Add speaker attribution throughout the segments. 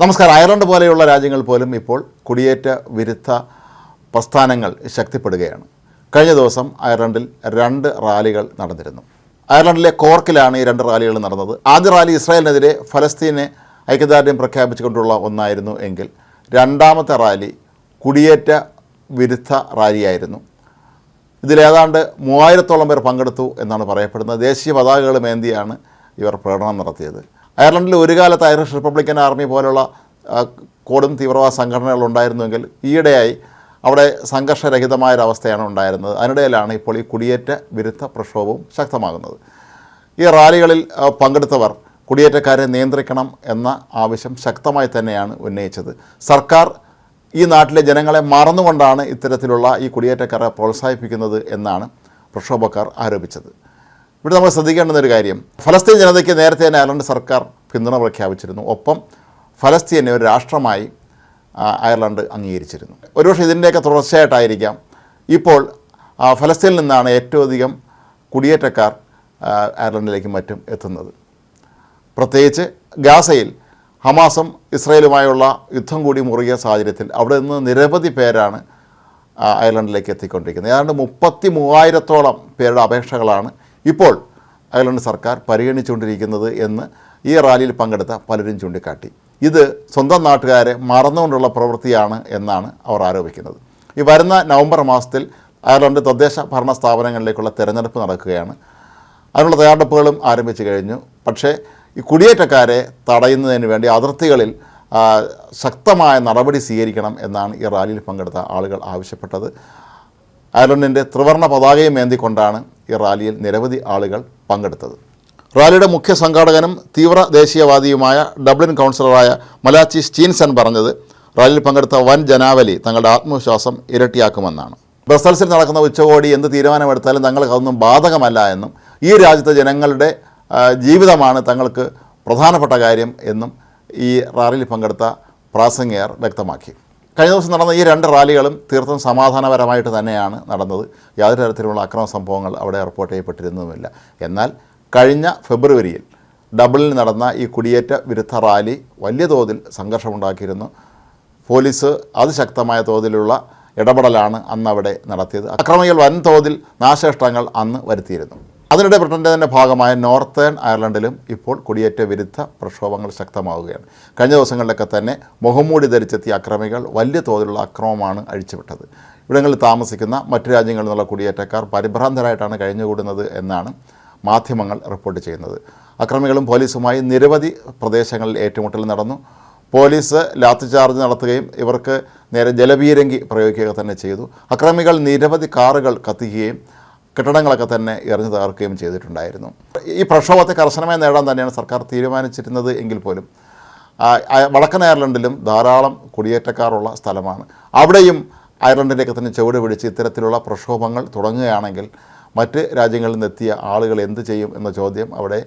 Speaker 1: നമസ്കാരം. അയർലൻഡ് പോലെയുള്ള രാജ്യങ്ങൾ പോലും ഇപ്പോൾ കുടിയേറ്റ വിരുദ്ധ പ്രസ്ഥാനങ്ങൾ ശക്തിപ്പെടുകയാണ്. കഴിഞ്ഞ ദിവസം അയർലൻഡിൽ രണ്ട് റാലികൾ നടന്നിരുന്നു. അയർലൻഡിലെ കോർക്കിലാണ് ഈ രണ്ട് റാലികൾ നടന്നത്. ആദ്യ റാലി ഇസ്രായേലിനെതിരെ ഫലസ്തീനെ ഐക്യദാർഢ്യം പ്രഖ്യാപിച്ചുകൊണ്ടുള്ള ഒന്നായിരുന്നു എങ്കിൽ രണ്ടാമത്തെ റാലി കുടിയേറ്റ വിരുദ്ധ റാലിയായിരുന്നു. ഇതിലേതാണ്ട് മൂവായിരത്തോളം പേർ പങ്കെടുത്തു എന്നാണ് പറയപ്പെടുന്നത്. ദേശീയ പതാകകളും ഏന്തിയാണ് ഇവർ പ്രകടനം നടത്തിയത്. അയർലൻഡിൽ ഒരു കാലത്ത് ഐറിഷ് റിപ്പബ്ലിക്കൻ ആർമി പോലുള്ള കൊടും തീവ്രവാദ സംഘടനകൾ ഉണ്ടായിരുന്നുവെങ്കിൽ ഈയിടെയായി അവിടെ സംഘർഷരഹിതമായൊരവസ്ഥയാണ് ഉണ്ടായിരുന്നത്. അതിനിടയിലാണ് ഇപ്പോൾ ഈ കുടിയേറ്റ വിരുദ്ധ പ്രക്ഷോഭവും ശക്തമാകുന്നത്. ഈ റാലികളിൽ പങ്കെടുത്തവർ കുടിയേറ്റക്കാരെ നിയന്ത്രിക്കണം എന്ന ആവശ്യം ശക്തമായി തന്നെയാണ് ഉന്നയിച്ചത്. സർക്കാർ ഈ നാട്ടിലെ ജനങ്ങളെ മറന്നുകൊണ്ടാണ് ഇത്തരത്തിലുള്ള ഈ കുടിയേറ്റക്കാരെ പ്രോത്സാഹിപ്പിക്കുന്നത് എന്നാണ് പ്രക്ഷോഭക്കാർ ആരോപിച്ചത്. ഇവിടെ നമ്മൾ ശ്രദ്ധിക്കേണ്ടുന്ന ഒരു കാര്യം. ഫലസ്തീൻ ജനതയ്ക്ക് നേരത്തെ തന്നെ അയർലൻഡ് സർക്കാർ പിന്തുണ പ്രഖ്യാപിച്ചിരുന്നു. ഒപ്പം ഫലസ്തീനെ ഒരു രാഷ്ട്രമായി അയർലൻഡ് അംഗീകരിച്ചിരുന്നു. ഒരുപക്ഷെ ഇതിന്റെയൊക്കെ തുടർച്ചയായിട്ടായിരിക്കാം. ഇപ്പോൾ ഫലസ്തീനിൽ നിന്നാണ് ഏറ്റവും അധികം കുടിയേറ്റക്കാർ അയർലൻഡിലേക്കും മറ്റും എത്തുന്നത്. പ്രത്യേകിച്ച് ഗാസയിൽ ഹമാസും ഇസ്രയേലുമായുള്ള യുദ്ധം കൂടി മുറുകിയ സാഹചര്യത്തിൽ അവിടെ നിന്ന് നിരവധി പേരാണ് അയർലൻഡിലേക്ക് എത്തിക്കൊണ്ടിരിക്കുന്നത്. ഏതാണ്ട് മുപ്പത്തി മൂവായിരത്തോളം പേരുടെ അപേക്ഷകളാണ് ഇപ്പോൾ അയർലൻഡ് സർക്കാർ പരിഗണിച്ചുകൊണ്ടിരിക്കുന്നത് എന്ന് ഈ റാലിയിൽ പങ്കെടുത്ത പലരും ചൂണ്ടിക്കാട്ടി. ഇത് സ്വന്തം നാട്ടുകാരെ മറന്നുകൊണ്ടുള്ള പ്രവൃത്തിയാണ് എന്നാണ് അവർ ആരോപിക്കുന്നത്. ഈ വരുന്ന നവംബർ മാസത്തിൽ അയർലൻഡ് തദ്ദേശ ഭരണ സ്ഥാപനങ്ങളിലേക്കുള്ള തെരഞ്ഞെടുപ്പ് നടക്കുകയാണ്. അതിനുള്ള തയ്യാറെടുപ്പുകളും ആരംഭിച്ചു കഴിഞ്ഞു. പക്ഷേ ഈ കുടിയേറ്റക്കാരെ തടയുന്നതിന് വേണ്ടി അതിർത്തികളിൽ ശക്തമായ നടപടി സ്വീകരിക്കണം എന്നാണ് ഈ റാലിയിൽ പങ്കെടുത്ത ആളുകൾ ആവശ്യപ്പെട്ടത്. അയർലൻഡിന്റെ ത്രിവർണ പതാകയും ഏന്തിക്കൊണ്ടാണ് ഈ റാലിയിൽ നിരവധി ആളുകൾ പങ്കെടുത്തത്. റാലിയുടെ മുഖ്യ സംഘാടകനും തീവ്ര ദേശീയവാദിയുമായ ഡബ്ലിൻ കൗൺസിലറായ മലാച്ചി സ്റ്റീൻസൺ പറഞ്ഞത് റാലിയിൽ പങ്കെടുത്ത വൻ ജനാവലി തങ്ങളുടെ ആത്മവിശ്വാസം ഇരട്ടിയാക്കുമെന്നാണ്. ബ്രസൽസിൽ നടക്കുന്ന ഉച്ചകോടി എന്ത് തീരുമാനമെടുത്താലും തങ്ങൾക്ക് അതൊന്നും ബാധകമല്ല എന്നും ഈ രാജ്യത്തെ ജനങ്ങളുടെ ജീവിതമാണ് തങ്ങൾക്ക് പ്രധാനപ്പെട്ട കാര്യം എന്നും ഈ റാലിയിൽ പങ്കെടുത്ത പ്രാസംഗികർ വ്യക്തമാക്കി. കഴിഞ്ഞ ദിവസം നടന്ന ഈ രണ്ട് റാലികളും തീർത്തും സമാധാനപരമായിട്ട് തന്നെയാണ് നടന്നത്. യാതൊരു തരത്തിലുള്ള അക്രമ സംഭവങ്ങൾ അവിടെ റിപ്പോർട്ട് ചെയ്യപ്പെട്ടിരുന്നതുമില്ല എന്നാൽ കഴിഞ്ഞ ഫെബ്രുവരിയിൽ ഡബിളിൽ നടന്ന ഈ കുടിയേറ്റ വിരുദ്ധ റാലി വലിയ തോതിൽ സംഘർഷമുണ്ടാക്കിയിരുന്നു. പോലീസ് അതിശക്തമായ തോതിലുള്ള ഇടപെടലാണ് അന്ന് അവിടെ നടത്തിയത്. അക്രമികൾ വൻതോതിൽ നാശനഷ്ടങ്ങൾ അന്ന് വരുത്തിയിരുന്നു. അതിനിടെ ബ്രിട്ടന്റെ തന്നെ ഭാഗമായ നോർത്തേൺ അയർലൻഡിലും ഇപ്പോൾ കുടിയേറ്റ വിരുദ്ധ പ്രക്ഷോഭങ്ങൾ ശക്തമാവുകയാണ്. കഴിഞ്ഞ ദിവസങ്ങളിലൊക്കെ തന്നെ മുഖംമൂടി ധരിച്ചെത്തിയ അക്രമികൾ വലിയ തോതിലുള്ള അക്രമമാണ് അഴിച്ചുവിട്ടത്. ഇവിടങ്ങളിൽ താമസിക്കുന്ന മറ്റു രാജ്യങ്ങളിൽ നിന്നുള്ള കുടിയേറ്റക്കാർ പരിഭ്രാന്തരായിട്ടാണ് കഴിഞ്ഞുകൂടുന്നത് എന്നാണ് മാധ്യമങ്ങൾ റിപ്പോർട്ട് ചെയ്യുന്നത്. അക്രമികളും പോലീസുമായി നിരവധി പ്രദേശങ്ങളിൽ ഏറ്റുമുട്ടൽ നടന്നു. പോലീസ് ലാത്തി ചാർജ് നടത്തുകയും ഇവർക്ക് നേരെ ജലപീരങ്കി പ്രയോഗിക്കുക തന്നെ ചെയ്തു. അക്രമികൾ നിരവധി കാറുകൾ കത്തിക്കുകയും കെട്ടിടങ്ങളൊക്കെ തന്നെ എറിഞ്ഞു തകർക്കുകയും ചെയ്തിട്ടുണ്ടായിരുന്നു. ഈ പ്രക്ഷോഭത്തെ കർശനമായി നേടാൻ തന്നെയാണ് സർക്കാർ തീരുമാനിച്ചിരുന്നത് എങ്കിൽ പോലും വടക്കൻ അയർലൻഡിലും ധാരാളം കുടിയേറ്റക്കാരുള്ള സ്ഥലമാണ്. അവിടെയും അയർലൻഡിലേക്ക് തന്നെ ചുവട് പിടിച്ച് ഇത്തരത്തിലുള്ള പ്രക്ഷോഭങ്ങൾ തുടങ്ങുകയാണെങ്കിൽ മറ്റ് രാജ്യങ്ങളിൽ നിന്നെത്തിയ ആളുകൾ എന്ത് ചെയ്യും എന്ന ചോദ്യം അവിടെ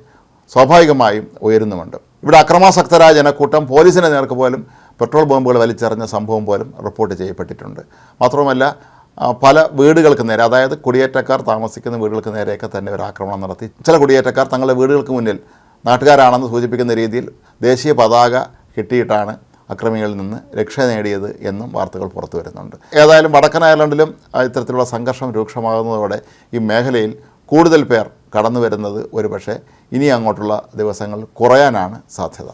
Speaker 1: സ്വാഭാവികമായും ഉയരുന്നുമുണ്ട്. ഇവിടെ അക്രമാസക്തരായ ജനക്കൂട്ടം പോലീസിന്റെ നേർക്ക് പോലും പെട്രോൾ ബോംബുകൾ വലിച്ചെറിഞ്ഞ സംഭവം പോലും റിപ്പോർട്ട് ചെയ്യപ്പെട്ടിട്ടുണ്ട്. മാത്രവുമല്ല പല വീടുകൾക്ക് നേരെ അതായത് കുടിയേറ്റക്കാർ താമസിക്കുന്ന വീടുകൾക്ക് നേരെയൊക്കെ തന്നെ ഒരു ആക്രമണം നടത്തി. ചില കുടിയേറ്റക്കാർ തങ്ങളുടെ വീടുകൾക്ക് മുന്നിൽ നാട്ടുകാരാണെന്ന് സൂചിപ്പിക്കുന്ന രീതിയിൽ ദേശീയ പതാക കിട്ടിയിട്ടാണ് അക്രമികളിൽ നിന്ന് രക്ഷ നേടിയത് എന്നും വാർത്തകൾ പുറത്തു വരുന്നുണ്ട്. ഏതായാലും വടക്കൻ അയർലൻഡിലും ഇത്തരത്തിലുള്ള സംഘർഷം രൂക്ഷമാകുന്നതോടെ ഈ മേഖലയിൽ കൂടുതൽ പേർ കടന്നു വരുന്നത് ഒരുപക്ഷെ ഇനി അങ്ങോട്ടുള്ള ദിവസങ്ങൾ കുറയാനാണ് സാധ്യത.